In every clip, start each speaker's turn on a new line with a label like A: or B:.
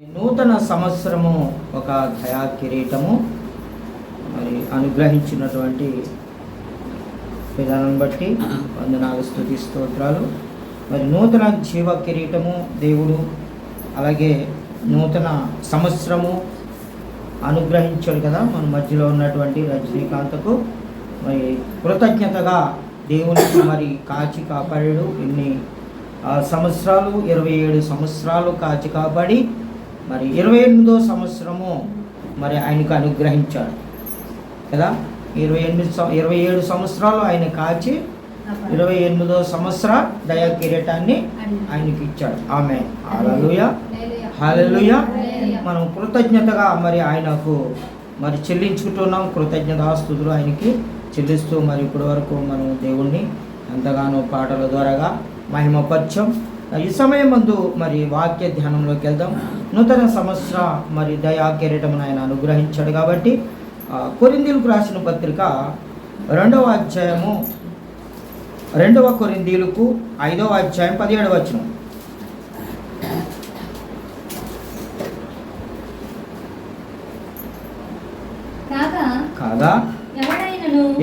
A: నూతన సంవత్సరము ఒక దయా కిరీటము మరి అనుగ్రహించినటువంటి విధానం బట్టి వందనాలు స్థుతి స్తోత్రాలు. మరి నూతన జీవ కిరీటము దేవుడు అలాగే నూతన సంవత్సరము అనుగ్రహించాడు కదా మన మధ్యలో ఉన్నటువంటి రజనీకాంత్కు. మరి కృతజ్ఞతగా దేవుని మరి కాచి కాపాడాడు. ఇన్ని సంవత్సరాలు ఇరవై ఏడు సంవత్సరాలు కాచి కాపాడి మరి ఇరవై ఎనిమిదో సంవత్సరము మరి ఆయనకు అనుగ్రహించాడు. కదా? ఇరవై ఎనిమిది ఇరవై ఏడు సంవత్సరాలు ఆయన కాచి ఇరవై ఎనిమిదో సంవత్సర దయా కిరీటాన్ని ఆయనకి ఇచ్చాడు. ఆమె హాలలుయ హాలలుయ మనం కృతజ్ఞతగా మరి ఆయనకు మరి చెల్లించుకుంటున్నాం. కృతజ్ఞతాస్తుతులు ఆయనకి చెల్లిస్తూ మరి ఇప్పటి వరకు మనం దేవుణ్ణి ఎంతగానో పాటల ద్వారాగా మహిమపరచం. ఈ సమయం ముందు మరి వాక్య ధ్యానంలోకి వెళ్దాం. నూతన సంవత్సర మరి దయా కిరీటమును ఆయన అనుగ్రహించాడు కాబట్టి కొరిందీలకు రాసిన పత్రిక రెండవ అధ్యాయము రెండవ కొరిందీలకు ఐదవ అధ్యాయం పదిహేడవ వచనం.
B: కాగా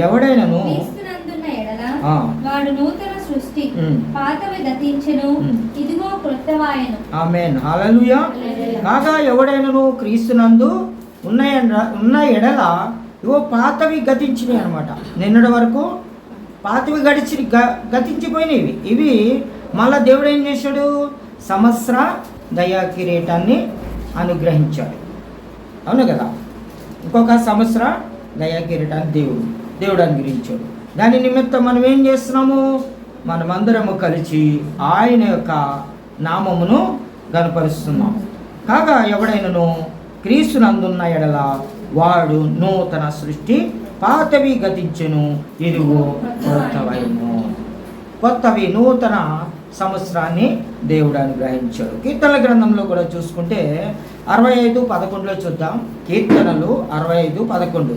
B: ఎవడైనను వాడు నూతన సృష్టి. పాతవి గతించెను. ఇదిగో క్రొత్తవాయను
A: ఆమెన్. హల్లెలూయా. కాగా ఎవడైనను క్రీస్తునందు ఉన్న ఉన్న ఎడల ఇవో పాతవి గతించినాయి అనమాట నిన్నటి వరకు పాతవి గడిచి గ- గతించిపోయినవి. ఇవి మళ్ళా దేవుడు ఏం చేశాడు? సంవత్సర దయా కిరీటాన్ని అనుగ్రహించాడు. అవును కదా? ఇంకొక సంవత్సర దయా కిరీటాన్ని దేవుడు దేవుడు అనుగ్రహించాడు. దాని నిమిత్తం మనం ఏం చేస్తున్నాము? మనమందరము కలిసి ఆయన యొక్క నామమును గనపరుస్తున్నాం కాగా ఎవడైనను క్రీస్తునందున్న ఎడల వాడు నూతన సృష్టి పాతవి గతించెను ఇదిగో కొత్తవైను కొత్తవి నూతన సంవత్సరాన్ని దేవుడు అనుగ్రహించాడు. కీర్తనల గ్రంథంలో కూడా చూసుకుంటే అరవై ఐదు పదకొండులో చూద్దాం. కీర్తనలు అరవై ఐదు పదకొండు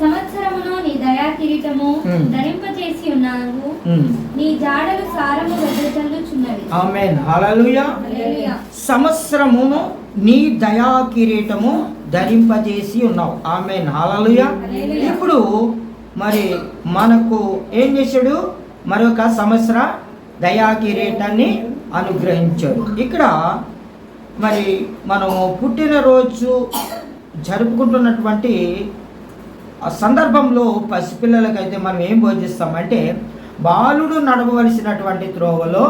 B: సంవత్సరమును నీ దయా కిరీటము
A: ఉమ్.
B: ధరింపజేసి ఉన్నావు.
A: ఉమ్.
B: నీ జాడలు సారము వెదజల్లుచున్నవి
A: ఆమెన్ హల్లెలూయా. సంవత్సరమును నీ దయా కిరీటము ధరింపజేసి ఉన్నావు. ఆమె హల్లెలూయా
B: హల్లెలూయా.
A: ఇప్పుడు మరి మనకు ఏం చేశాడు? మరొక సంవత్సర దయా కిరీటాన్ని అనుగ్రహించాడు. ఇక్కడ మరి మనం పుట్టినరోజు జరుపుకుంటున్నటువంటి ఆ సందర్భంలో పసిపిల్లలకైతే మనం ఏం బోధిస్తామంటే బాలుడు నడవవలసినటువంటి త్రోవలో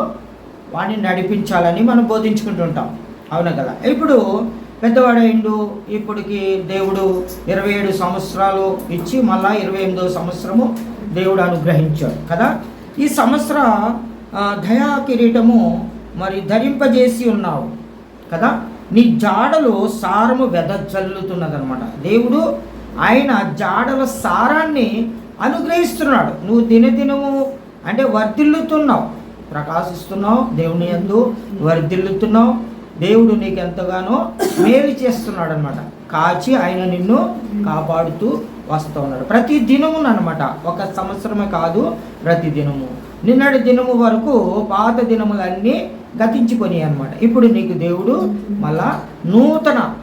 A: వాడిని నడిపించాలని మనం బోధించుకుంటుంటాం. అవును కదా? ఇప్పుడు పెద్దవాడైండు ఇప్పటికి దేవుడు ఇరవై ఏడు సంవత్సరాలు ఇచ్చి మళ్ళా ఇరవై ఎనిమిదో సంవత్సరము దేవుడు అనుగ్రహించాడు కదా? ఈ సంవత్సర దయా కిరీటము మరి ధరింపజేసి ఉన్నావు కదా? నీ జాడలో సారము వెదజల్లుతున్నదనమాట. దేవుడు ఆయన జాడల సారాన్ని అనుగ్రహిస్తున్నాడు. నువ్వు దినదినము అంటే వర్ధిల్లుతున్నావు. ప్రకాశిస్తున్నావు దేవుని యందు వర్ధిల్లుతున్నావు. దేవుడు నీకు ఎంతగానో మేలు చేస్తున్నాడు అనమాట కాచి ఆయన నిన్ను కాపాడుతూ వస్తూ ఉన్నాడు. ప్రతి దినము అనమాట ఒక సంవత్సరమే కాదు ప్రతి దినము. నిన్నటి దినము వరకు పాత దినములన్నీ గతించుకొని అనమాట ఇప్పుడు నీకు దేవుడు మళ్ళా నూతన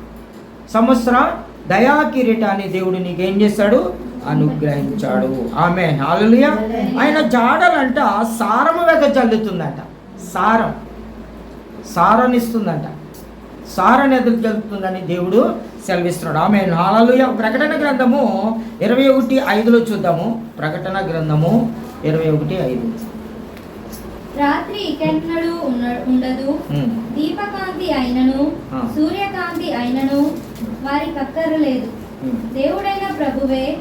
A: సంవత్సర దయా కిరీటాన్ని దేవుడు నీకేం చేశాడు అనుగ్రహించాడు. ఆమె హాలలుయ ఆయన జాడలంట సారము వెగ జల్లుతుందంట. సారం. సారనిస్తుందంట. సారని ఎదురు జల్లుతుందని దేవుడు సెలవిస్తున్నాడు. ఆమె హాలలుయ ప్రకటన గ్రంథము ఇరవై ఒకటి ఐదులో చూద్దాము. ప్రకటన గ్రంథము ఇరవై ఒకటి ఐదు.
B: రాత్రి ఇకెన్నడూ ఉండదు. దీపకాంతి అయినను. సూర్యకాంతి అయినను వారికి అక్కరలేదు. దేవుడైన ప్రభువే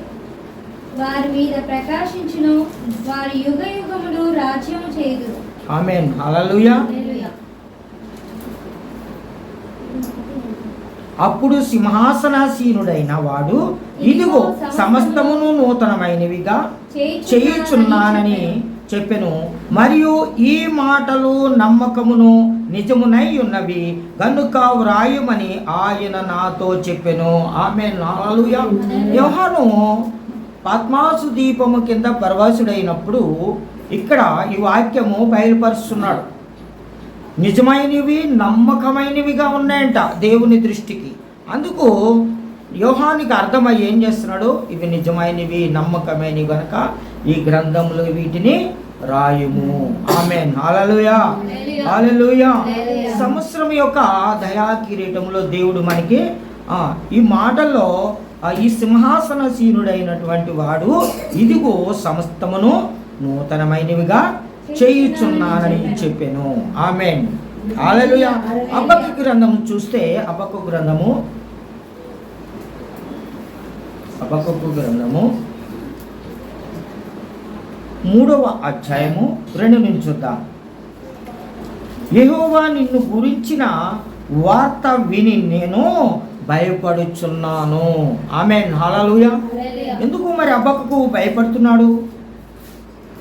B: వారి మీద ప్రకాశించును వారి యుగ యుగములు రాజ్యము చేయుదురు.
A: ఆమెన్. హల్లెలూయా. అప్పుడు సింహాసనాసీనుడైన వాడు ఇదిగో సమస్తమును నూతనమైనవిగా చేయుచున్నానని చెప్పెను. మరియు ఈ మాటలు నమ్మకమును నిజమునై ఉన్నవి. గనుక వ్రాయుమని ఆయన నాతో చెప్పెను. ఆమె నాలుయ యోహాను పద్మాసు దీపము కింద పరవాసుడైనప్పుడు ఇక్కడ ఈ వాక్యము బయలుపరుస్తున్నాడు. నిజమైనవి నమ్మకమైనవిగా ఉన్నాయంట దేవుని దృష్టికి. అందుకు యోహానికి అర్థమై ఏం చేస్తున్నాడు? ఇవి నిజమైనవి నమ్మకమైనవి గనక ఈ గ్రంథంలో వీటిని రాయుము. ఆమె హాలలుయా హాలలుయా
B: హల్లెలూయా.
A: సంవత్సరం యొక్క దయా కిరీటంలో దేవుడు మనకి ఆ, ఈ మాటల్లో ఈ సింహాసనసీనుడైనటువంటి వాడు ఇదిగో సమస్తమును నూతనమైనవిగా చేయుచున్నానని చెప్పాను. ఆమె హాలలుయా అబ్బకు గ్రంథము చూస్తే అబ్బకు గ్రంథము అబ్బకు గ్రంథము మూడవ అధ్యాయము. రెండు నుంచి చూద్దాం. యెహోవా నిన్ను గురించిన వార్త విని నేను భయపడుచున్నాను. ఆమె హల్లెలూయా. ఎందుకు మరి అబ్బక్కకు భయపడుతున్నాడు?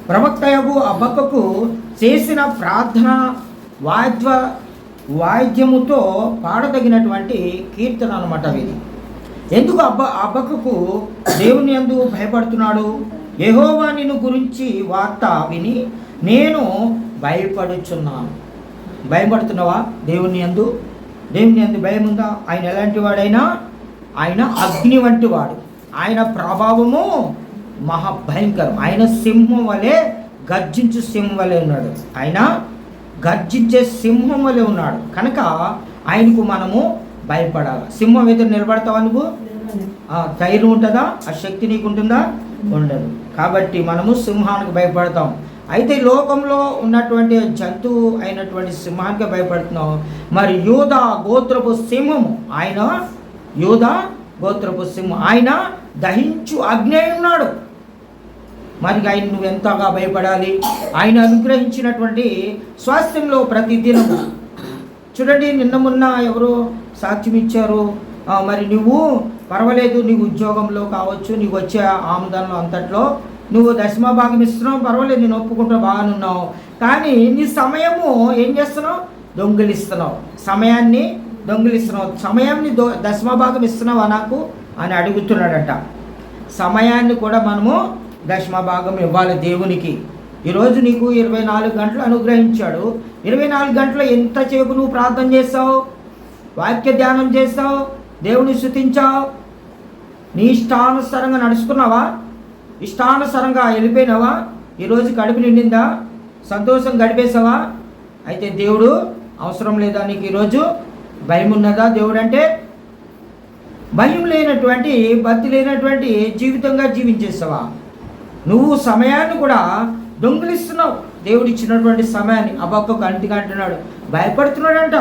A: ప్రవక్తయగు అబ్బక్కకు చేసిన ప్రార్థన వాద్య వాయిద్యముతో పాడదగినటువంటి కీర్తన అనమాట ఇది ఎందుకు అబ్బ అబ్బక్కకు దేవుని ఎందు భయపడుతున్నాడు? యెహోవా నిన్ను గురించి వార్త విని నేను భయపడుచున్నాను. భయపడుతున్నావా? దేవుని ఎందు దేవుని ఎందు భయం ఉందా ఆయన ఎలాంటి వాడైనా? ఆయన అగ్ని వంటి వాడు. ఆయన ప్రభావము మహాభయంకరం. ఆయన సింహం వలె గర్జించు సింహం వలె ఉన్నాడు. ఆయన గర్జించే సింహం వలె ఉన్నాడు. కనుక ఆయనకు మనము భయపడాలి? సింహం ఎదురు నిలబడతావా నువ్వు? ఆ ధైర్యం ఉంటుందా? ఆ శక్తి నీకు ఉంటుందా ఉండదు. కాబట్టి మనము సింహానికి భయపడతాం. అయితే లోకంలో ఉన్నటువంటి జంతువు అయినటువంటి సింహానికి భయపడుతున్నాం. మరి యూధ గోత్రపు సింహము ఆయన యూధ గోత్రపు సింహం ఆయన దహించు అగ్ని ఉన్నాడు. మరి ఆయన నువ్వు ఎంతగా భయపడాలి? ఆయన అనుగ్రహించినటువంటి స్వాస్థ్యంలో ప్రతి దినము చూడండి నిన్న మొన్న ఎవరు సాక్ష్యం ఇచ్చారు. మరి నువ్వు పర్వాలేదు నీ ఉద్యోగంలో కావచ్చు నీకు వచ్చే ఆమదానంలో అంతట్లో నువ్వు దశమ భాగం ఇస్తున్నావు పర్వాలేదు నేను ఒప్పుకుంటా బాగానున్నావు కానీ నీ సమయము ఏం చేస్తున్నావు? దొంగిలిస్తున్నావు. సమయాన్ని దొంగిలిస్తున్నావు. సమయాన్ని దో దశమ భాగం ఇస్తున్నావా నాకు? అని అడుగుతున్నాడట. సమయాన్ని కూడా మనము దశమ భాగం ఇవ్వాలి దేవునికి. ఈరోజు నీకు ఇరవై నాలుగు గంటలు అనుగ్రహించాడు. ఇరవై నాలుగు గంటలు ఎంతసేపు నువ్వు ప్రార్థన చేస్తావు? వాక్య ధ్యానం చేస్తావు? దేవుని శృతించావు నీ ఇష్టానుసారంగా నడుచుకున్నావా? ఇష్టానుసారంగా వెళ్ళిపోయినావా? ఈరోజు కడుపు నిండిందా? సంతోషం గడిపేసావా అయితే దేవుడు అవసరం లేదా నీకు ఈరోజు భయం ఉన్నదా దేవుడు అంటే భయం లేనటువంటి భక్తి లేనటువంటి జీవితంగా జీవించేస్తావా నువ్వు సమయాన్ని కూడా దొంగిలిస్తున్నావు. దేవుడు ఇచ్చినటువంటి సమయాన్ని అబక్కకు అంటిగా అంటున్నాడు. భయపడుతున్నాడంట.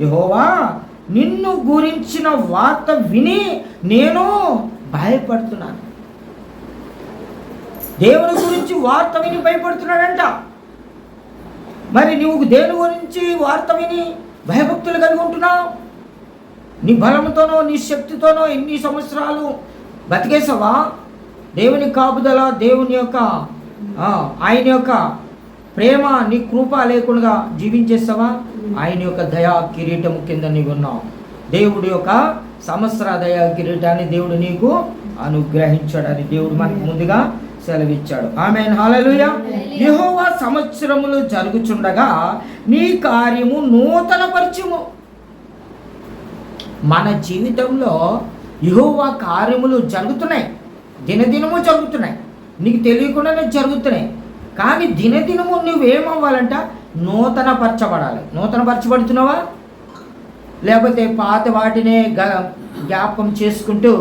A: యహోవా నిన్ను గురించిన వార్త విని నేను భయపడుతున్నాను. దేవుని గురించి వార్త విని భయపడుతున్నాడంట. మరి నువ్వు దేని గురించి వార్త విని భయభక్తులు కలిగి ఉంటున్నావు? నీ బలంతోనో నీ శక్తితోనో ఎన్ని సంవత్సరాలు బతికేసావా? దేవుని కాపుదల దేవుని యొక్క ఆయన యొక్క ప్రేమ నీ కృప లేకుండా జీవించేస్తావా ఆయన యొక్క దయా కిరీటం కింద నీవు ఉన్నావు. దేవుడి యొక్క సంవత్సర దయా కిరీటాన్ని దేవుడు నీకు అనుగ్రహించాడని దేవుడు మనకు ముందుగా సెలవిచ్చాడు. ఆమె హాలలుయ యెహోవా సంవత్సరములు జరుగుచుండగా నీ కార్యము నూతన పరిచయము మన జీవితంలో యెహోవా కార్యములు జరుగుతున్నాయి. దినదినము జరుగుతున్నాయి. నీకు తెలియకుండానే జరుగుతున్నాయి. కానీ దినదినము నువ్వేమవ్వాలంట? నూతన పరచబడాలి నూతన పరచబడుతున్నావా లేకపోతే పాత వాటినే గ- జ్ఞాపకం చేసుకుంటూ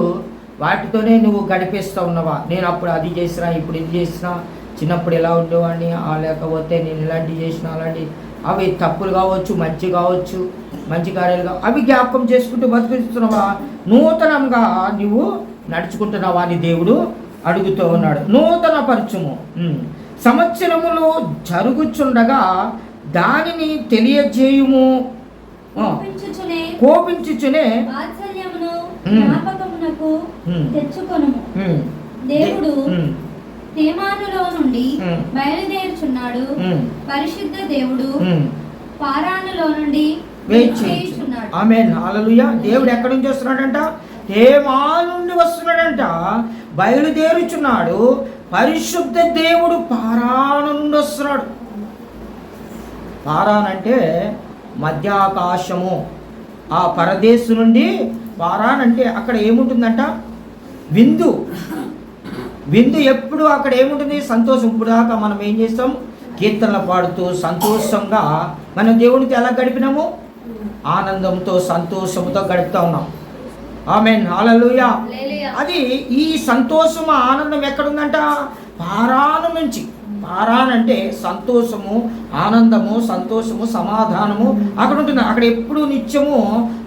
A: వాటితోనే నువ్వు గడిపేస్తూ ఉన్నావా? నేను అప్పుడు అది చేసినా ఇప్పుడు ఇది చేసినా చిన్నప్పుడు ఎలా ఉండేవాడిని? ఆ లేకపోతే నేను ఇలాంటివి చేసిన అలాంటి అవి తప్పులు కావచ్చు మంచి కావచ్చు మంచి కార్యాలు కావచ్చు అవి జ్ఞాపకం చేసుకుంటూ బతికిస్తున్నావా నూతనంగా నువ్వు నడుచుకుంటున్నావా అని దేవుడు అడుగుతూ ఉన్నాడు. నూతన పరచుము సంవత్సరములు జరుగుచుండగా దానిని తెలియజేయుము.
B: కోపించుచునే. తెచ్చుకొనుము. దేవుడు తేమానులో నుండి. బయలుదేరుచున్నాడు. పరిశుద్ధ దేవుడు. పారానులో నుండి
A: ఆమె హల్లెలూయా. దేవుడు ఎక్కడి నుంచి వస్తున్నాడంట? హేమా నుండి వస్తున్నాడంట. బయలుదేరుచున్నాడు. పరిశుద్ధ దేవుడు పారానుండి వస్తున్నాడు పారానంటే మధ్యాకాశము. ఆ పరదేశు నుండి పారానంటే అక్కడ ఏముంటుందంట? విందు. విందు ఎప్పుడు అక్కడ ఏముంటుంది? సంతోషం. ఇప్పుడు దాకా మనం ఏం చేస్తాం? కీర్తనలు పాడుతూ సంతోషంగా మనం దేవునికి ఎలా గడిపినాము? ఆనందంతో సంతోషంతో గడుపుతా ఉన్నాం. ఆమె
B: హల్లెలూయా.
A: అది ఈ సంతోషం ఆనందం ఎక్కడుందంట? పారాను నుంచి. పారాన్ అంటే సంతోషము ఆనందము సంతోషము సమాధానము. అక్కడ ఉంటుంది అక్కడ ఎప్పుడు నిత్యము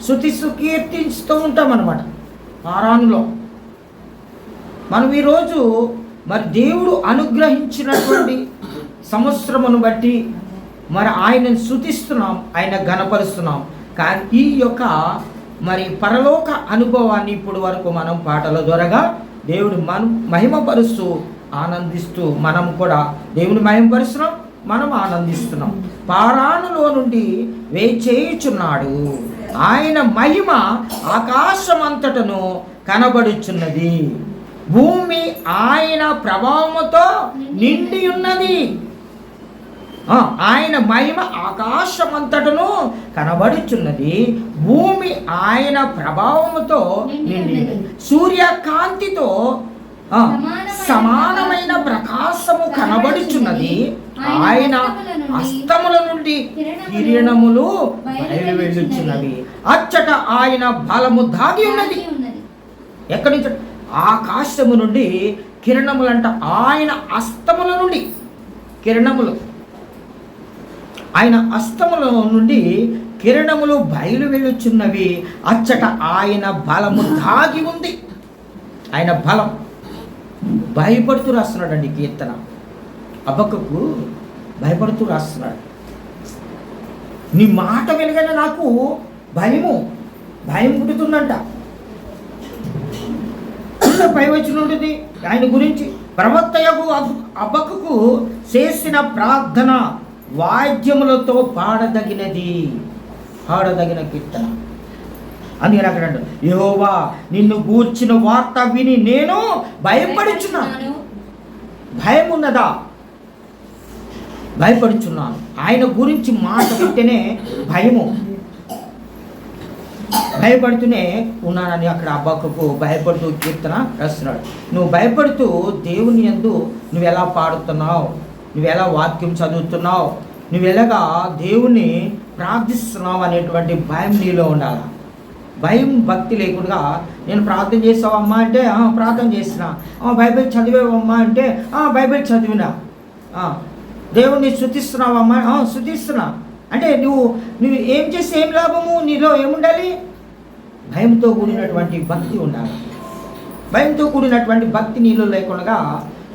A: శృతి కీర్తిస్తూ ఉంటాం అనమాట పారానులో. మనం ఈరోజు మరి దేవుడు అనుగ్రహించినటువంటి సంవత్సరమును బట్టి మరి ఆయనను శృతిస్తున్నాం ఆయన ఘనపరుస్తున్నాం. కానీ ఈ యొక్క మరి పరలోక అనుభవాన్ని ఇప్పుడు వరకు మనం పాటల ద్వారాగా దేవుడు మనం మహిమపరుస్తూ ఆనందిస్తూ మనం కూడా దేవుని మహిమపరుస్తున్నాం మనం ఆనందిస్తున్నాం. పారాణులో నుండి వేచేయుచున్నాడు. ఆయన మహిమ ఆకాశమంతటను కనబడుచున్నది. భూమి ఆయన ప్రభావముతో నిండి ఉన్నది ఆయన మహిమ ఆకాశమంతటను కనబడుచున్నది. భూమి ఆయన ప్రభావముతో నిండి సూర్యకాంతితో ఆ, సమానమైన ప్రకాశము కనబడుచున్నది. ఆయన అస్తముల నుండి కిరణములు బయలువెళ్ళుచున్నవి అచ్చట ఆయన బలము ఉన్నది
B: దాగి ఉన్నది.
A: ఎక్కడి నుంచి? ఆకాశము నుండి కిరణములంట. ఆయన అస్తముల నుండి కిరణములు. ఆయన అస్తముల నుండి కిరణములు బయలు వెళ్ళుచున్నవి. అచ్చట ఆయన బలము దాగి ఉంది. ఆయన బలం. భయపడుతూ రాస్తున్నాడండి కీర్తన. అబ్బకకు భయపడుతూ రాస్తున్నాడు. నీ మాట వెలుగనే నాకు భయము. భయం పుట్టుతుందంట కింద పై ఉంటుంది ఆయన గురించి ప్రవక్తయకు అబ్బకు చేసిన ప్రార్థన. వాద్యములతో పాడదగినది పాడదగిన కీర్తన. అందుకని అక్కడ యహోవా నిన్ను గూర్చిన వార్త విని నేను భయపడుచున్నాను భయం ఉన్నదా భయపడుచున్నాను. ఆయన గురించి మాట భయము. భయపడుతూనే ఉన్నానని అక్కడ అబ్బాకు భయపడుతూ కీర్తన రాస్తున్నాడు. నువ్వు భయపడుతూ దేవుని యందు నువ్వు ఎలా పాడుతున్నావు? నువ్వు ఎలా వాక్యం చదువుతున్నావు? నువ్వు ఎలాగా ప్రార్థిస్తున్నావు అనేటువంటి భయం నీలో ఉండాలి? భయం భక్తి లేకుండా నేను ప్రార్థన చేస్తావమ్మా అంటే ప్రార్థన చేసిన బైబిల్ చదివేవమ్మా అంటే బైబిల్ చదివినా. దేవుణ్ణి శృతిస్తున్నావమ్మా "ఆ, శృతిస్తున్నా అంటే నువ్వు నువ్వు ఏం చేస్తే ఏం లాభము నీలో ఏముండాలి? భయంతో కూడినటువంటి భక్తి ఉండాలి. భయంతో కూడినటువంటి భక్తి నీలో లేకుండా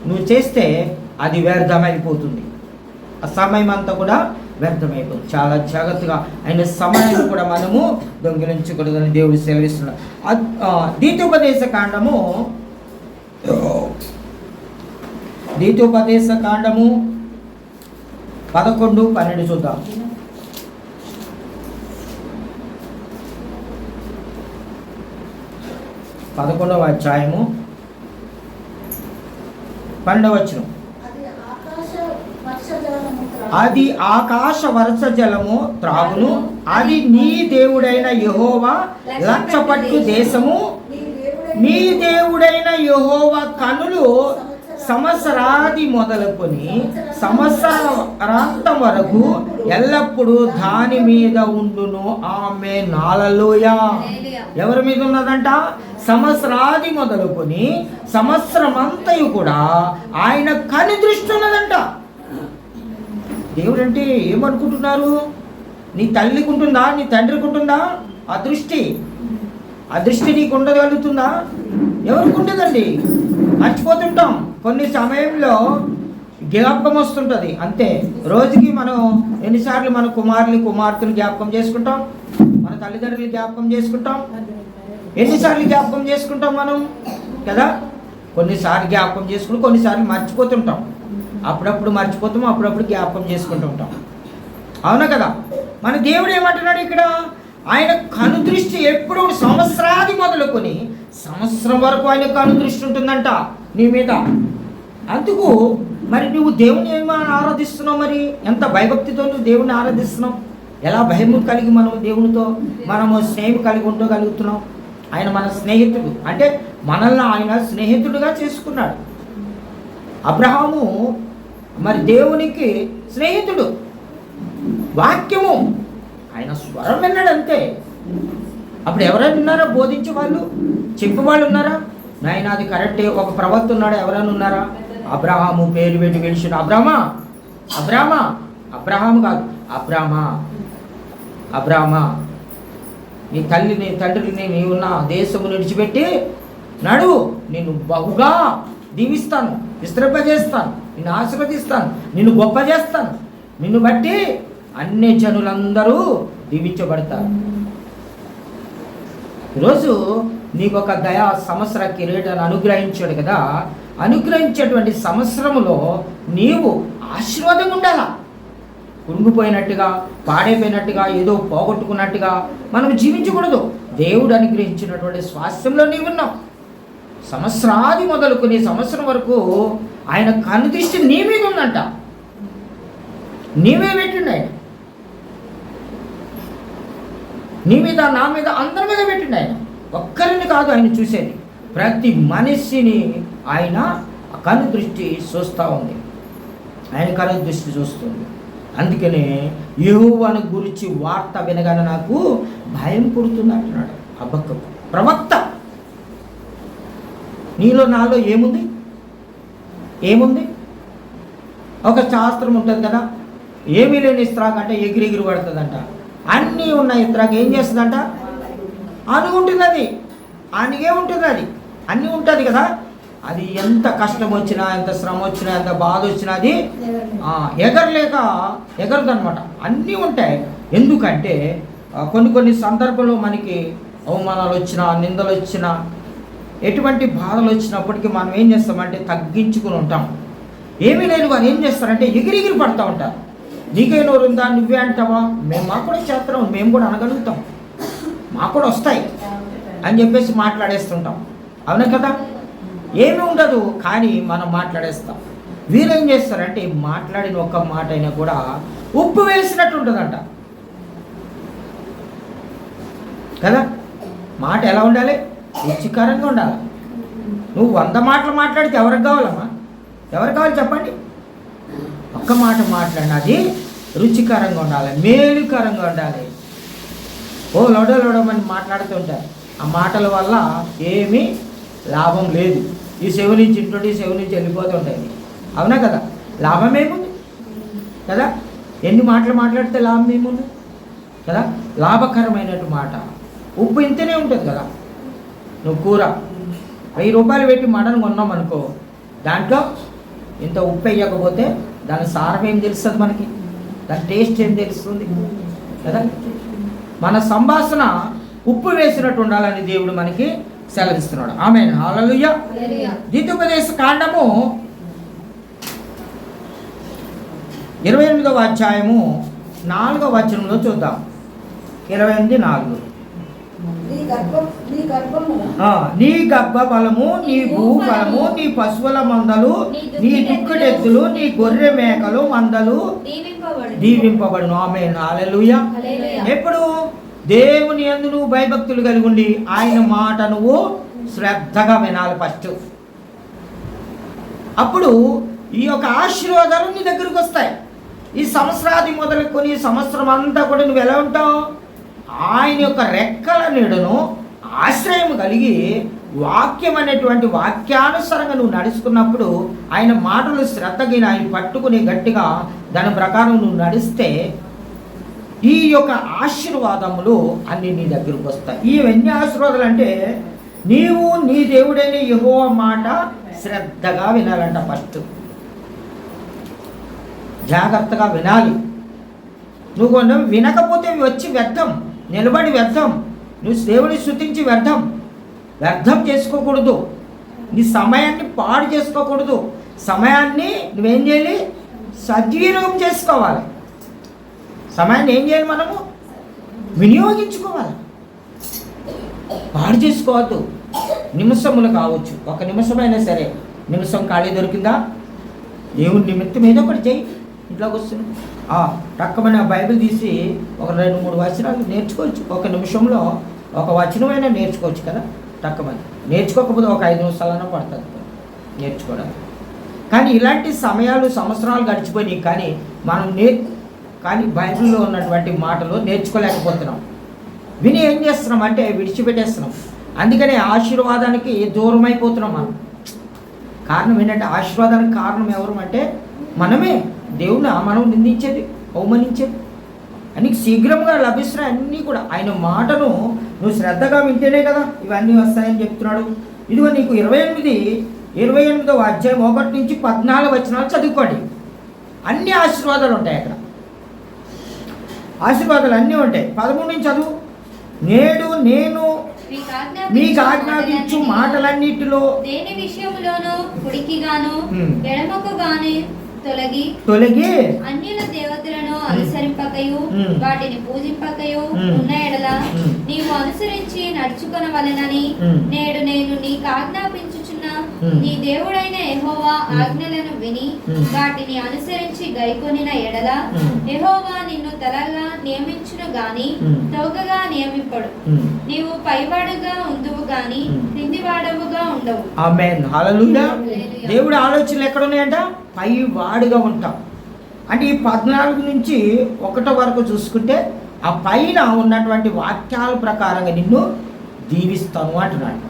A: నువ్వు చేస్తే అది వ్యర్థమైపోతుంది. ఆ సమయం అంతా కూడా వ్యర్థమైపోతుంది. చాలా జాగ్రత్తగా ఆయన సమయాన్ని కూడా మనము దొంగిలించకూడదని దేవుడు సెలవిస్తున్నాడు. దీతోపదేశ కాండము దీతోపదేశ కాండము పదకొండు పన్నెండు చూద్దాం. పదకొండవ అధ్యాయము పన్నెండవ వచ్చినాం
C: అది ఆకాశ వర్షజలము త్రాగు.
A: అది ఆకాశ వరస జలము త్రాగును. అది నీ దేవుడైన యహోవా లక్షపట్టు దేశము.
C: నీ దేవుడైన
A: యహోవా కనులు సంవత్సరాది మొదలుకొని సంవత్సరాంతం వరకు ఎల్లప్పుడూ దాని మీద ఉండును. ఆమె నాలలోయ ఎవరి మీద ఉన్నదంట? సంవత్సరాది మొదలుకొని సంవత్సరం అంతయు కూడా ఆయన కని దృష్టి ఉన్నదంట. దేవుడు అంటే ఏమనుకుంటున్నారు? నీ తల్లికి ఉంటుందా నీ తండ్రికి ఉంటుందా ఆ దృష్టి ఆ దృష్టి నీకు ఉండగలుగుతుందా ఎవరికి ఉంటుందండి మర్చిపోతుంటాం. కొన్ని సమయంలో జ్ఞాపకం వస్తుంటుంది అంతే. రోజుకి మనం ఎన్నిసార్లు మన కుమారుని కుమార్తెను జ్ఞాపకం చేసుకుంటాం? మన తల్లిదండ్రులు జ్ఞాపకం చేసుకుంటాం? ఎన్నిసార్లు జ్ఞాపకం చేసుకుంటాం మనం? కదా? కొన్నిసార్లు జ్ఞాపకం చేసుకుని కొన్నిసార్లు మర్చిపోతుంటాం. అప్పుడప్పుడు మర్చిపోతాం అప్పుడప్పుడు జ్ఞాపకం చేసుకుంటూ ఉంటాం. అవునా కదా? మన దేవుడు ఏమంటున్నాడు ఇక్కడ? ఆయన కనుదృష్టి ఎప్పుడు సంవత్సరాది మొదలుకొని సంవత్సరం వరకు ఆయన కనుదృష్టి ఉంటుందంట నీ మీద. అందుకు మరి నువ్వు దేవుని ఏమని ఆరాధిస్తున్నావు మరి? ఎంత భయభక్తితో నువ్వు దేవుని ఆరాధిస్తున్నావు? ఎలా భయం కలిగి మనం దేవునితో మనము స్నేహం కలిగి ఉండగలుగుతున్నాం? ఆయన మన స్నేహితుడు. అంటే మనల్ని ఆయన స్నేహితుడుగా చేసుకున్నాడు. అబ్రహాము మరి దేవునికి స్నేహితుడు. వాక్యము ఆయన స్వరం విన్నాడు అంతే అప్పుడు ఎవరైనా ఉన్నారా? బోధించే వాళ్ళు? చెప్పేవాళ్ళు ఉన్నారా? నాయన అది కరెక్టే. ఒక ప్రవక్త ఉన్నాడు? ఎవరైనా ఉన్నారా? అబ్రహాము పేరు పెట్టి పిలిచిన అబ్రామా అబ్రామా అబ్రహాము కాదు. అబ్రామా అబ్రామా నీ తల్లిని తండ్రిని నీవున్న ఉన్న దేశము విడిచిపెట్టి నడువు. నేను బహుగా దీవిస్తాను విస్తరింపజేస్తాను నిన్ను ఆశీర్వదిస్తాను నిన్ను గొప్ప చేస్తాను నిన్ను బట్టి అన్ని జనులందరూ దీవించబడతారు. ఈరోజు నీకు ఒక దయా సంవత్సర కిరీటాన్ని అనుగ్రహించాడు కదా. అనుగ్రహించేటువంటి సంవత్సరములో నీవు ఆశీర్వాదం ఉండాలా. కుంగిపోయినట్టుగా పాడైపోయినట్టుగా ఏదో పోగొట్టుకున్నట్టుగా మనం జీవించకూడదు. దేవుడు అనుగ్రహించినటువంటి స్వాస్థ్యంలో నీవున్నావు. సంవత్సరాది మొదలుకొని సంవత్సరం వరకు ఆయన కన్ను దృష్టి నీ మీద ఉందంట. నీవే పెట్టిండు ఆయన. నీ మీద నా మీద అందరి మీద పెట్టిండు ఆయన. ఒక్కరిని కాదు ఆయన చూసేది. ప్రతి మనిషిని ఆయన కన్ను దృష్టి చూస్తూ ఉంది. ఆయన కను దృష్టి చూస్తుంది. అందుకనే యెహోవాను గురించి వార్త వినగానే నాకు భయం పుడుతుంది అంటున్నాడు అబ్బక్క ప్రవక్త. నీలో నాలో ఏముంది? ఏముంది? ఒక శాస్త్రం ఉంటుంది కదా? ఏమీ లేని ఇస్త్రాక్ అంటే ఎగిరెగిరి పడుతుందంట. అన్నీ ఉన్న ఇస్త్రాక్ ఏం చేస్తుందంట? అనుకుంటుంది అది అనిగే ఉంటుంది అది. అన్నీ ఉంటుంది కదా? అది ఎంత కష్టం వచ్చినా ఎంత శ్రమ వచ్చినా ఎంత బాధ వచ్చినా అది ఎగరలేక ఎగరలేక ఎగరదనమాట అన్నీ ఉంటాయి. ఎందుకంటే కొన్ని కొన్ని సందర్భంలో మనకి అవమానాలు వచ్చినా నిందలు వచ్చినా ఎటువంటి బాధలు వచ్చినప్పటికీ మనం ఏం చేస్తామంటే తగ్గించుకుని ఉంటాం. ఏమీ లేని వారు ఏం చేస్తారంటే ఎగిరి ఎగిరి పడుతూ ఉంటారు. నీకే నోరు ఉందా నువ్వే అంటావా? మేము మాకు కూడా చేస్తాం మేము కూడా అనగలుగుతాం. మాకు కూడా వస్తాయి అని చెప్పేసి మాట్లాడేస్తుంటాం. అవునా కదా? ఏమీ ఉండదు కానీ మనం మాట్లాడేస్తాం. వీరేం చేస్తారంటే మాట్లాడిన ఒక్క మాట అయినా కూడా ఉప్పు వేసినట్టు ఉంటుందంట. కదా? మాట ఎలా ఉండాలి? రుచికరంగా ఉండాలి. నువ్వు వంద మాటలు మాట్లాడితే ఎవరికి కావాలమ్మా? ఎవరికి కావాలి చెప్పండి? ఒక్క మాట మాట్లాడినది రుచికరంగా ఉండాలి మేలుకరంగా ఉండాలి. ఓ లొడో లొడమని మాట్లాడుతుంటారు ఆ మాటల వల్ల ఏమీ లాభం లేదు. ఈ చెవు నుంచి ఇంటి ఈ నుంచి వెళ్ళిపోతుంటాయి అవునా కదా? లాభం ఏముంది? కదా? ఎన్ని మాటలు మాట్లాడితే లాభం ఏముంది? కదా? లాభకరమైనట్టు మాట. ఉప్పు ఇంతనే ఉంటుంది కదా? నువ్వు కూర. వెయ్యి రూపాయలు పెట్టి మటన్ కొన్నాం అనుకో దాంట్లో ఇంత ఉప్పు వేయకపోతే దాని సారం ఏం తెలుస్తుంది మనకి? దాని టేస్ట్ ఏం తెలుస్తుంది? కదా? మన సంభాషణ ఉప్పు వేసినట్టు ఉండాలని దేవుడు మనకి సెలవిస్తున్నాడు. ఆమె హాలలుయ్య ద్వితీయోపదేశ కాండము ఇరవై ఎనిమిదవ అధ్యాయము నాలుగవ వచనంలో చూద్దాం. ఇరవై ఎనిమిది నాలుగు.
C: నీ గర్భం నీ
A: భూఫలము నీ పశువుల మందలు నీ దుక్కుడెత్తులు నీ గొర్రె మేకలు మందలు
B: దీవింపబడు
A: దీవింపబడును. ఆమె హల్లెలూయా. ఎప్పుడు? దేవుని యందు నువ్వు భయభక్తులు కలిగి ఉండి ఆయన మాట నువ్వు శ్రద్ధగా వినాలి ఫస్ట్. అప్పుడు ఈ యొక్క ఆశీర్వాదాలు నీ దగ్గరకు వస్తాయి. ఈ సంవత్సరాది మొదలుకొని సంవత్సరం అంతా కూడా నువ్వు ఎలా ఉంటావు? ఆయన యొక్క రెక్కల నీడను ఆశ్రయం కలిగి వాక్యం అనేటువంటి వాక్యానుసారంగా నువ్వు నడుచుకున్నప్పుడు ఆయన మాటలు శ్రద్ధగా ఆయన పట్టుకుని గట్టిగా దాని ప్రకారం నువ్వు నడిస్తే ఈ యొక్క ఆశీర్వాదములు అన్ని నీ దగ్గరకు వస్తాయి. ఈ ఇవన్నీ ఆశీర్వాదాలు అంటే నీవు నీ దేవుడైన యహో మాట శ్రద్ధగా వినాలంట ఫస్ట్. జాగ్రత్తగా వినాలి. నువ్వు కొన్ని వినకపోతే వచ్చి వ్యర్థం. నిలబడి వ్యర్థం. నువ్వు దేవుని శృతించి వ్యర్థం. వ్యర్థం చేసుకోకూడదు. నీ సమయాన్ని పాడు చేసుకోకూడదు. సమయాన్ని నువ్వేం చేయాలి? సద్వినియోగం చేసుకోవాలి. సమయాన్ని ఏం చేయాలి మనము? వినియోగించుకోవాలి. పాడు చేసుకోవద్దు. నిమిషములు కావచ్చు. ఒక నిమిషమైనా సరే. నిమిషం ఖాళీ దొరికిందా? దేవుని నిమిత్తం ఏదో ఒకటి చేయి. ఇంట్లోకి వస్తుంది ఆ, బైబిల్ తీసి ఒక రెండు మూడు వచనాలు నేర్చుకోవచ్చు. ఒక నిమిషంలో ఒక వచనమైనా నేర్చుకోవచ్చు కదా టక్కమని నేర్చుకోకపోతే ఒక ఐదు నిమిషాలైనా పడుతుంది. నేర్చుకోవడానికి కానీ ఇలాంటి సమయాలు సంవత్సరాలు గడిచిపోయినాయి కానీ మనం నే కానీ బైబిల్లో ఉన్నటువంటి మాటలు నేర్చుకోలేకపోతున్నాం. విని ఏం చేస్తున్నాం అంటే విడిచిపెట్టేస్తున్నాం. అందుకనే ఆశీర్వాదానికి దూరం అయిపోతున్నాం మనం. కారణం ఏంటంటే ఆశీర్వాదానికి కారణం ఎవరు అంటే మనమే. దేవుని మనం నిందించేది అవమానించేది. అన్ని శీఘ్రంగా లభిస్తున్నాయి అన్నీ కూడా. ఆయన మాటను నువ్వు శ్రద్ధగా వింటేనే కదా ఇవన్నీ వస్తాయని చెప్తున్నాడు. ఇదిగో నీకు ఇరవై ఎనిమిది ఇరవై ఎనిమిదవ అధ్యాయం ఒకటి నుంచి పద్నాలుగు వచనాలు చదువుకోండి. అన్ని ఆశీర్వాదాలు ఉంటాయి అక్కడ. ఆశీర్వాదాలు అన్నీ ఉంటాయి. పదమూడు నుంచి చదువు. నేడు నేను
B: మీకు ఆజ్ఞాపించు మాటలన్నిటిలో దేని విషయంలోనూ కుడికి గాను. ఎడమకు గాని తొలగి
A: తొలగి
B: అన్యుల దేవతలను అనుసరింపకయు. వాటిని పూజింపకయు. ఉన్న ఎడల. నీవు అనుసరించి నడుచుకొనవలెనని
A: హ్మ్.
B: నేడు నేను నీకు ఆజ్ఞాపించుచున్న. నీ దేవుడైన యెహోవా ఆజ్ఞలను విని. వాటిని అనుసరించి గైకొనిన ఎడల. యెహోవా నిన్ను తలగా నియమించును గాని. తోకగా నియమింపడు. నీవు పైవాడుగా ఉందువు గాని. క్రిందివాడవుగా ఉండవు
A: ఆమెన్ హల్లెలూయా
B: హల్లెలూయా.
A: దేవుడి ఆలోచనలు ఎక్కడ ఉన్నాయంట పై వాడుగా ఉంటాం. అంటే ఈ పద్నాలుగు నుంచి ఒకటో వరకు చూసుకుంటే ఆ పైన ఉన్నటువంటి వాక్యాల ప్రకారంగా నిన్ను దీవిస్తాను అంటున్నాడు.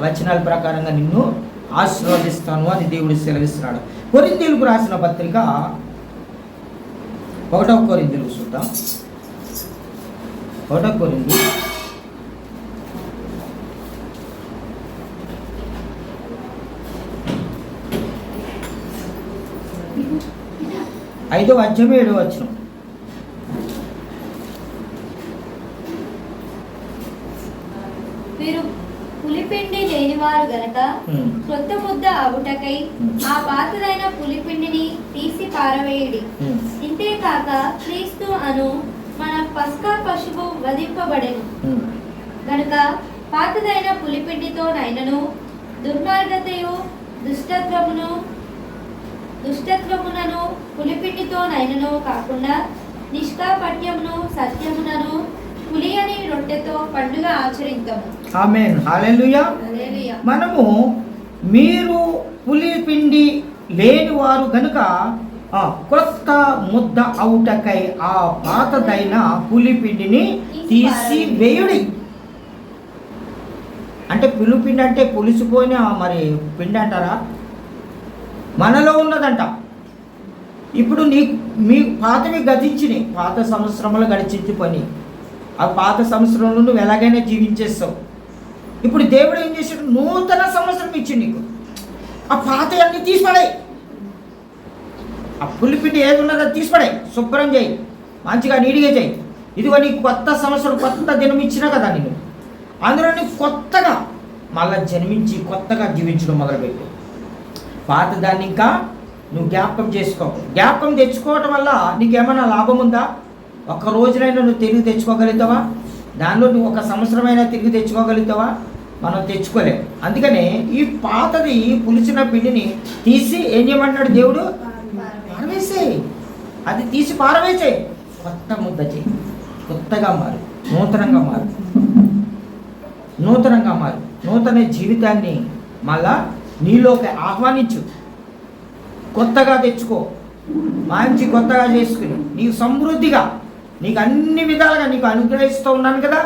A: వచనాల ప్రకారంగా నిన్ను ఆశీర్వదిస్తాను అని దేవుడు సెలవిస్తున్నాడు. కొరిందీలకు రాసిన పత్రిక ఒకటో కొరిందీలు చూద్దాం. ఒకటో కొరిందీలు ఐదో అధ్యాయం ఏడో వచ్చిన
B: వీరు పులిపిండి లేనివారు గనక క్రొత్త ముద్ద అవుటకై ఆ పాతదైన పులిపిండిని తీసి పారవేయుడి. ఇంతే కాక క్రీస్తు అను మన పస్కా పశువు వధింపబడెను. గనుక పాతదైన పులిపిండితో నైనను దుర్మార్గతయు దుష్టత్వమును దుష్టత్వమునను పులిపిండితో నైనను కాకుండా నిష్కాపట్యమును సత్యమునను పులియని రొట్టెతో పండుగ ఆచరించము
A: ఆమెన్. మనము మీరు పులి పిండి లేని వారు గనుక ఆ కొత్త ముద్ద అవుటకై ఆ పాతదైన పులి పిండిని తీసి వేయుడి. అంటే పులిపిండి అంటే పులిసిపోయిన మరి పిండి అంటారా? మనలో ఉన్నదంట. ఇప్పుడు నీ మీ పాతవి గతించినాయి పాత సంవత్సరంలో గడిచింది పని. ఆ పాత సంవత్సరంలో నువ్వు ఎలాగైనా జీవించేస్తావు. ఇప్పుడు దేవుడు ఏం చేశాడు? నూతన సంవత్సరం ఇచ్చింది నీకు. ఆ పాత అన్ని తీసిపడాయి. ఆ పులిపిండి ఏది ఉన్నదో తీసిపడాయి. శుభ్రం చేయి. మంచిగా నీడిగా చేయి. ఇదిగో నీకు కొత్త సంవత్సరం కొత్త దినం ఇచ్చినా కదా నేను అందులో నీకు కొత్తగా మళ్ళా జన్మించి కొత్తగా జీవించడం మొదలుపెట్టు. పాత దాన్ని ఇంకా నువ్వు జ్ఞాపకం చేసుకో. జ్ఞాపకం తెచ్చుకోవటం వల్ల నీకేమైనా లాభం ఉందా? ఒక రోజునైనా నువ్వు తిరిగి తెచ్చుకోగలుగుతావా? దానిలో నువ్వు ఒక సంవత్సరమైనా తిరిగి తెచ్చుకోగలుగుతావా? మనం తెచ్చుకోలేం. అందుకనే ఈ పాతది పులిచిన పిండిని తీసి ఏం చేయమంటాడు దేవుడు? పారవేసే అది తీసి పారవేసే కొత్త ముద్ద చేయి కొత్తగా మారు. నూతనంగా మారు. నూతనంగా మారు. నూతన జీవితాన్ని మళ్ళా నీలోకి ఆహ్వానించు. కొత్తగా తెచ్చుకో. మంచి కొత్తగా చేసుకుని. నీకు సమృద్ధిగా నీకు అన్ని విధాలుగా నీకు అనుగ్రహిస్తూ ఉన్నాను కదా.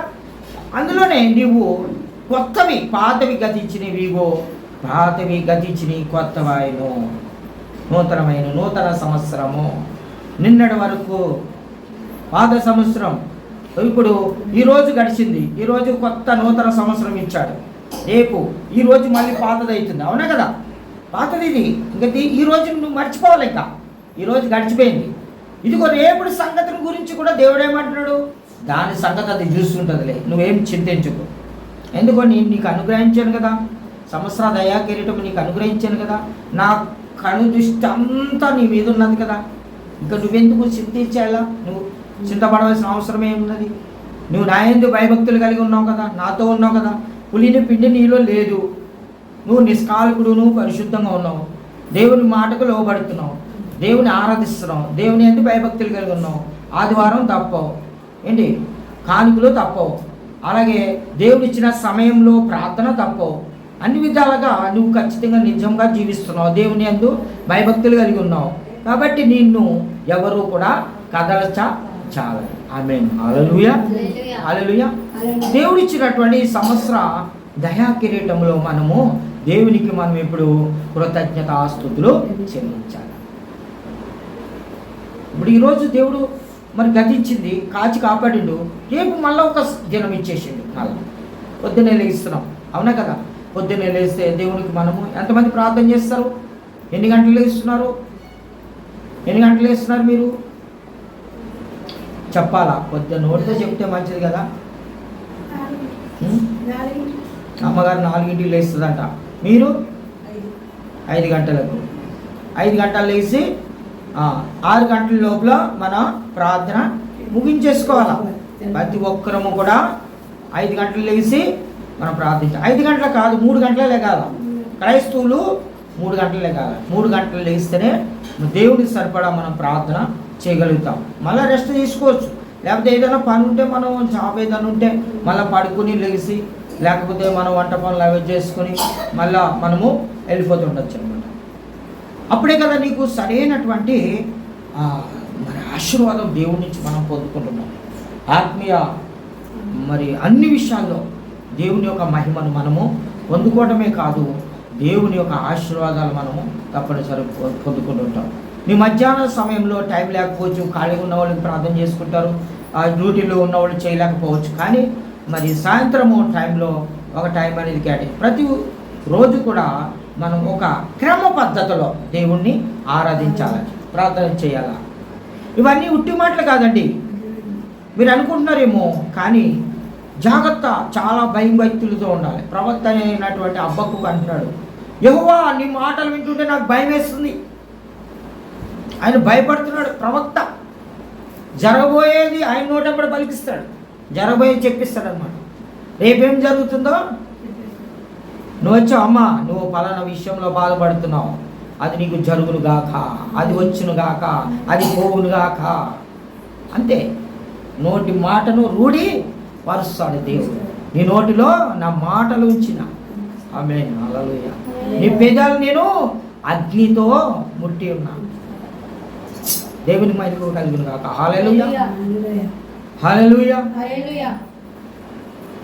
A: అందులోనే నీవు కొత్తవి పాతవి గతించినవిగో పాతవి గతించిన కొత్తవాయను నూతనమైన నూతన సంవత్సరము. నిన్నటి వరకు పాత సంవత్సరం. ఇప్పుడు ఈరోజు గడిచింది. ఈరోజు కొత్త నూతన సంవత్సరం ఇచ్చాడు. రేపు ఈరోజు మళ్ళీ పాతది అవుతుంది అవునా కదా? పాతది ఇది ఇంకా ఈ రోజు నువ్వు మర్చిపోవాలి ఇంకా. ఈరోజు గడిచిపోయింది. ఇదిగో రేపు సంగతిని గురించి కూడా దేవుడు ఏమంటున్నాడు? దాని సంగతి అది చూస్తుంటుందిలే. నువ్వేం చింతించుకో. ఎందుకో నేను నీకు అనుగ్రహించాను కదా. సంవత్సర దయా కిరీటం నీకు అనుగ్రహించాను కదా. నా కను దృష్టి అంతా నీ మీద ఉన్నది కదా. ఇంకా నువ్వెందుకు చింతించాలా? నువ్వు చింతపడవలసిన అవసరం ఏమున్నది నువ్వు నా ఎందు భయభక్తులు కలిగి ఉన్నావు కదా. నాతో ఉన్నావు కదా. పులిని పిండి నీలో లేదు. నువ్వు నిష్కాలకుడు నువ్వు పరిశుద్ధంగా ఉన్నావు. దేవుని మాటకు లోబడుతున్నావు. దేవుని ఆరాధిస్తున్నాం దేవుని ఎందుకు భయభక్తులు కలిగి ఉన్నాం ఆదివారం తప్పవు. ఏంటి? కానుకలు తప్పవు. అలాగే దేవుడు ఇచ్చిన సమయంలో ప్రార్థన తప్పవు. అన్ని విధాలుగా నువ్వు ఖచ్చితంగా నిజంగా జీవిస్తున్నావు. దేవుని అందు భయభక్తులు కలిగి ఉన్నావు. కాబట్టి నిన్ను ఎవరు కూడా కదలచ చాలా ఆమె అలలుయ. అలలుయ దేవుడిచ్చినటువంటి సంవత్సర దయా కిరీటంలో మనము దేవునికి మనం ఇప్పుడు కృతజ్ఞత ఆస్తుతులు చెల్లించాలి. ఇప్పుడు ఈరోజు దేవుడు మరి గతించింది కాచి కాపాడిండు రేపు మళ్ళీ ఒక దినం ఇచ్చేసిండు మళ్ళీ. పొద్దున్నే లేస్తున్నాం అవునా కదా? పొద్దున్నే లేస్తే దేవునికి మనము ఎంతమంది ప్రార్థన చేస్తారు? ఎన్ని గంటలు లేస్తున్నారు? ఎన్ని గంటలు లేస్తున్నారు మీరు? చెప్పాలా? పొద్దున్న నోటితో చెప్తే మంచిది కదా. అమ్మగారు నాలుగింటికి లేస్తుందంట. మీరు? ఐదు గంటలకు. ఐదు గంటలు లేచి ఆరు గంటల లోపల మన ప్రార్థన ముగించేసుకోవాలి? ప్రతి ఒక్కరము కూడా ఐదు గంటలు లేచి మనం ప్రార్థించాలి. ఐదు గంటలు కాదు మూడు గంటలే లేగాల క్రైస్తవులు మూడు గంటలు లేగాల మూడు గంటలు లేస్తేనే దేవుడికి సరిపడా మనం ప్రార్థన చేయగలుగుతాం. మళ్ళీ రెస్ట్ తీసుకోవచ్చు. లేకపోతే ఏదైనా పని ఉంటే మనం జాబ్ ఏదైనా ఉంటే మళ్ళీ పడుకుని లేచి లేకపోతే మనం వంట పనులు అవి చేసుకుని మళ్ళీ మనము వెళ్ళిపోతుండొచ్చు అనమాట అప్పుడే కదా నీకు సరైనటువంటి మరి ఆశీర్వాదం దేవుడి నుంచి మనం పొందుకుంటున్నాం. ఆత్మీయ మరి అన్ని విషయాల్లో దేవుని యొక్క మహిమను మనము పొందుకోవడమే కాదు దేవుని యొక్క ఆశీర్వాదాలు మనము తప్పనిసరి పొందుకుంటుంటాం మీ మధ్యాహ్న సమయంలో టైం లేకపోవచ్చు ఖాళీగా ఉన్న వాళ్ళకి ప్రార్థన చేసుకుంటారు ఆ డ్యూటీలో ఉన్న వాళ్ళు చేయలేకపోవచ్చు. కానీ మరి సాయంత్రము టైంలో ఒక టైం అనేది కేటాయి ప్రతి రోజు కూడా మనం ఒక క్రమ పద్ధతిలో దేవుణ్ణి ఆరాధించాలి ప్రార్థన చేయాలి? ఇవన్నీ ఉట్టి మాటలు కాదండి. మీరు అనుకుంటున్నారేమో కానీ జాగ్రత్త చాలా భయం భక్తులతో ఉండాలి. ప్రవక్త అయినటువంటి అబ్బకు అంటున్నాడు యెహోవా నీ మాటలు వింటుంటే నాకు భయం వేస్తుంది ఆయన భయపడుతున్నాడు ప్రవక్త. జరగబోయేది ఆయన నోటప్పుడు పలికిస్తాడు జరగబోయేది చెప్పిస్తాడు అనమాట రేపేం జరుగుతుందో? నువ్వు వచ్చావు అమ్మా నువ్వు పలానా విషయంలో బాధపడుతున్నావు. అది నీకు జరుగును గాక అది వచ్చును గాక అది పోవును గాక. అంతే. నోటి మాటను రూఢి పరుస్తాడు దేవుడు. నీ నోటిలో నా మాటలు ఉంచిన. ఆమె అలలుయ నీ పెదాలు నేను అగ్నితో ముట్టి ఉన్నాను దేవుని మైలు కలిగిన కాక హాలెలుయ.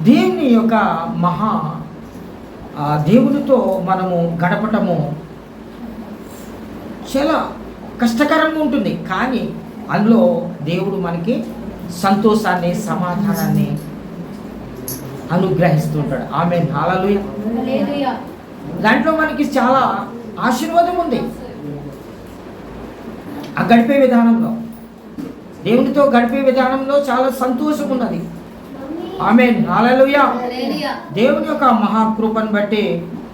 A: దేవుని యొక్క మహా ఆ దేవునితో మనము గడపటము చాలా కష్టకరంగా ఉంటుంది. కానీ అందులో దేవుడు మనకి సంతోషాన్ని సమాధానాన్ని అనుగ్రహిస్తుంటాడు. ఆమె
B: హల్లెలూయా.
A: దాంట్లో మనకి చాలా ఆశీర్వాదం ఉంది. ఆ గడిపే విధానంలో. దేవునితో గడిపే విధానంలో చాలా సంతోషం ఉన్నది ఆమె
B: హల్లెలూయా.
A: దేవుని యొక్క మహాకృపను బట్టి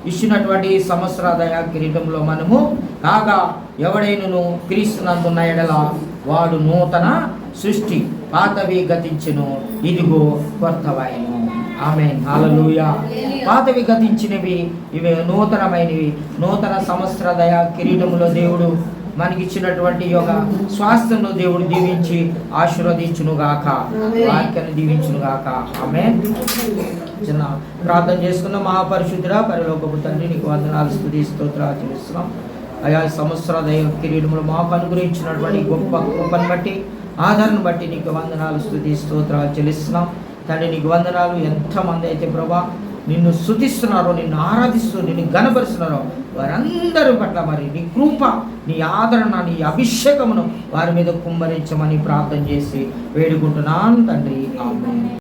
A: ఇచ్చినటువంటి ఈ సంవత్సర దయా కిరీటంలో మనము కాగా ఎవడైనను క్రీస్తునందున్న ఎడల వాడు నూతన సృష్టి పాతవి గతించును. ఇదిగో కొత్తవాయను ఆమె హాలలుయ పాతవి గతించినవి ఇవి నూతనమైనవి. నూతన సంవత్సర దయా కిరీటములో దేవుడు మనకిచ్చినటువంటి యొక్క స్వాస్థ్యంలో దేవుడు దీవించి ఆశీర్వదించునుగాక. వాక్యాన్ని దీవించునుగాక. ఆమె చిన్న ప్రార్థన చేసుకున్న మహాపరిశుద్ధుడ పరిలోకపు తండ్రి నీకు వందనాలు స్థుతి స్తోత్రాలు చెల్లిస్తున్నాం. అయా ఈ సంవత్సర దైవ కిరీటములు మాకు అనుగ్రహించినటువంటి గొప్ప కృపను బట్టి ఆదరణ బట్టి నీకు వందనాలు స్థుతి స్తోత్రాలు చెల్లిస్తున్నాం. తండ్రి నీకు వందనాలు. ఎంతమంది అయితే ప్రభా నిన్ను శుతిస్తున్నారో నిన్ను ఆరాధిస్తూ నిన్ను గనపరుస్తున్నారో వారందరి పట్ల మరి నీ కృప నీ ఆదరణ నీ అభిషేకమును వారి మీద కుమ్మరించమని ప్రార్థన చేసి వేడుకుంటున్నాను తండ్రి. ఆమె